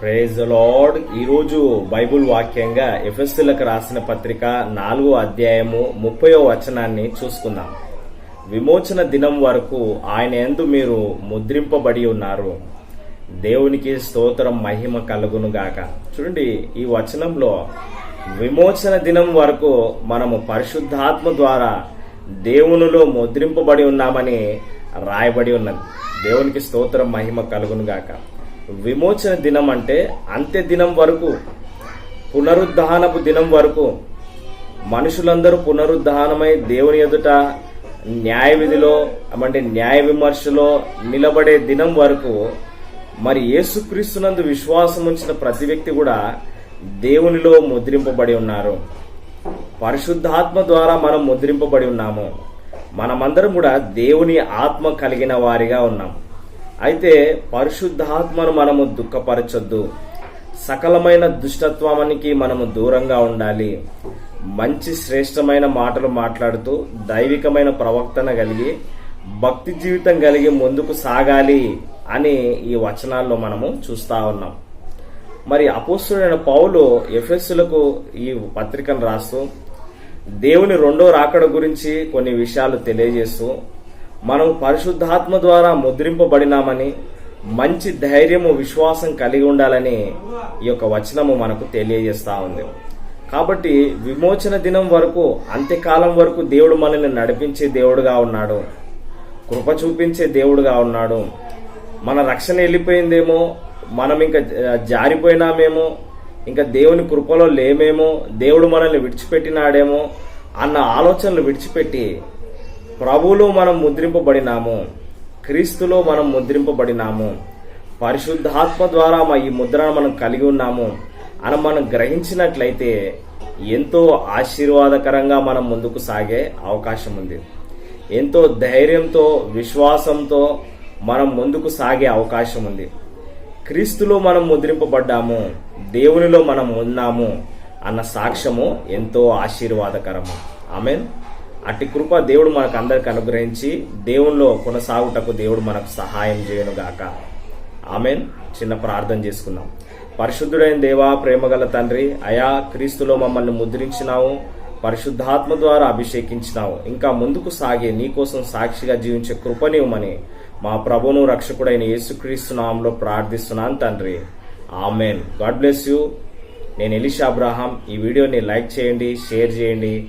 Praise Lord ఈరోజు Bible వాక్యంగా ఎఫెస్సులకు రాసిన పత్రిక నాలుగో అధ్యాయము ముప్పయో వచనాన్ని చూసుకుందాం. విమోచన దినం వరకు ఆయన ఎందు మీరు ముద్రింపబడి ఉన్నారు. దేవునికి స్తోత్రం మహిమ కలుగును గాక. చూడండి ఈ వచనంలో విమోచన దినం వరకు మనము పరిశుద్ధాత్మ ద్వారా దేవునిలో ముద్రింపబడి ఉన్నామని రాయబడి ఉన్నది. దేవునికి స్తోత్రం మహిమ కలుగును గాక. విమోచన దినం అంటే అంత్య దినం వరకు పునరుద్ధానపు దినం వరకు మనుషులందరూ పునరుద్ధానమై దేవుని ఎదుట న్యాయ విధిలో అంటే న్యాయ విమర్శలో నిలబడే దినం వరకు మరి యేసుక్రీస్తునందు విశ్వాసం ఉంచిన ప్రతి వ్యక్తి కూడా దేవునిలో ముద్రింపబడి ఉన్నారు. పరిశుద్ధాత్మ ద్వారా మనం ముద్రింపబడి ఉన్నాము. మనమందరం కూడా దేవుని ఆత్మ కలిగిన వారిగా ఉన్నాము అయితే పరిశుద్ధాత్మను మనము దుఃఖపరచొద్దు. సకలమైన దుష్టత్వానికి మనము దూరంగా ఉండాలి. మంచి శ్రేష్టమైన మాటలు మాట్లాడుతూ దైవికమైన ప్రవక్తన కలిగి భక్తి జీవితం కలిగి ముందుకు సాగాలి అని ఈ వచనాల్లో మనము చూస్తా ఉన్నాం. మరి అపోస్తుడైన పౌలు ఎఫెస్సులకు ఈ పత్రికను రాస్తూ దేవుని రెండో రాకడ గురించి కొన్ని విషయాలు తెలియజేస్తూ మనం పరిశుద్ధాత్మ ద్వారా ముద్రింపబడినామని మంచి ధైర్యము విశ్వాసం కలిగి ఉండాలని ఈ యొక్క వచనము మనకు తెలియజేస్తా ఉంది. కాబట్టి విమోచన దినం వరకు అంత్యకాలం వరకు దేవుడు మనల్ని నడిపించే దేవుడుగా ఉన్నాడు. కృప చూపించే దేవుడుగా ఉన్నాడు. మన రక్షణ వెళ్ళిపోయిందేమో మనం ఇంకా జారిపోయినామేమో ఇంకా దేవుని కృపలో లేమేమో దేవుడు మనల్ని విడిచిపెట్టినాడేమో అన్న ఆలోచనలు విడిచిపెట్టి ప్రభువులో మనం ముద్రింపబడినాము క్రీస్తులో మనం ముద్రింపబడినాము పరిశుద్ధాత్మ ద్వారా మా ఈ ముద్రను మనం కలిగి ఉన్నాము అని మనం గ్రహించినట్లయితే ఎంతో ఆశీర్వాదకరంగా మనం ముందుకు సాగే అవకాశం ఉంది. ఎంతో ధైర్యంతో విశ్వాసంతో మనం ముందుకు సాగే అవకాశం ఉంది. క్రీస్తులో మనం ముద్రింపబడ్డాము దేవునిలో మనం ఉన్నాము అన్న సాక్ష్యము ఎంతో ఆశీర్వాదకరము. ఆమెన్. అట్టి కృప దేవుడు మనకు అందరికి అనుగ్రహించి దేవునిలో కొనసాగుటకు దేవుడు మనకు సహాయం చేయనుగాక. ఆమెన్. చిన్న ప్రార్థన చేసుకుందాం. పరిశుద్ధుడైన దేవా ప్రేమగల తండ్రి అయా క్రీస్తులో మమ్మల్ని ముద్రించినావు పరిశుద్ధాత్మ ద్వారా అభిషేకించినావు ఇంకా ముందుకు సాగే నీకోసం సాక్షిగా జీవించే కృపనివ్వమని మా ప్రభును రక్షకుడైన యేసుక్రీస్తు నామంలో ప్రార్థిస్తున్నాను తండ్రి. ఆమెన్. God bless you. నేను ఎలిషా అబ్రాహాం. ఈ వీడియోని లైక్ చేయండి షేర్ చేయండి.